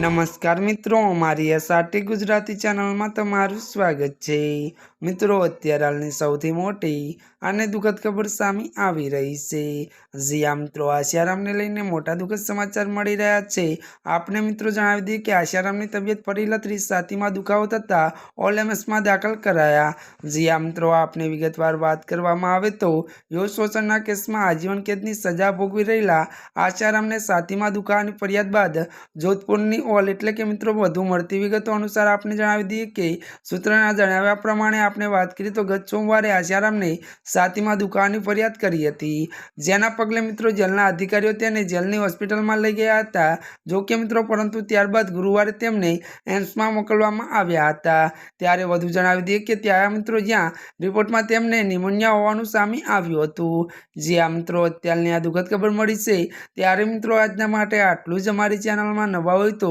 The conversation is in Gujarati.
નમસ્કાર મિત્રો, અમારી એસઆરટી ગુજરાતી ચેનલમાં તમારું સ્વાગત છે. મિત્રો, અત્યારે હાલની સૌથી મોટી અને દુઃખદ ખબર સામે આવી રહી છે. જી મિત્રો, આશારામને લઈને મોટા દુઃખદ સમાચાર મળી રહ્યા છે. આપને મિત્રો જણાવી દઈએ કે આશારામની તબિયત ફરી સાતીમાં છાતીમાં દુખાવો થતાં ઓલએમએસમાં દાખલ કરાયા. જી મિત્રો, આપને વિગતવાર વાત કરવામાં આવે તો યોગ શોષણના કેસમાં આજીવન કેદની સજા ભોગવી રહેલા આશારામને સાતીમાં દુખાવાની ફરિયાદ બાદ જોધપુરની ઓલ એટલે કે મિત્રો વધુ મળતી વિગતો અનુસાર આપને જણાવી દઈએ કે સૂત્રના જણાવ્યા પ્રમાણે આપણે વાત કરીએ તો ગત સોમવારે આશારામને સાતીમાં દુકાનની ફરિયાદ કરી હતી. જેના પગલે મિત્રો જેલના અધિકારીઓ તેને જેલની હોસ્પિટલમાં લઈ ગયા હતા. જો કે મિત્રો પરંતુ ત્યારબાદ ગુરુવારે તેમને એમ્સમાં મોકલવામાં આવ્યા હતા. ત્યારે વધુ જણાવી દઈએ કે ત્યાં મિત્રો જ્યાં રિપોર્ટમાં તેમને નિમોનિયા હોવાનું સામે આવ્યું હતું. જ્યાં મિત્રો અત્યારની આ દુઃખદ ખબર મળી છે, ત્યારે મિત્રો આજના માટે આટલું જ અમારી ચેનલમાં નવા હોય તો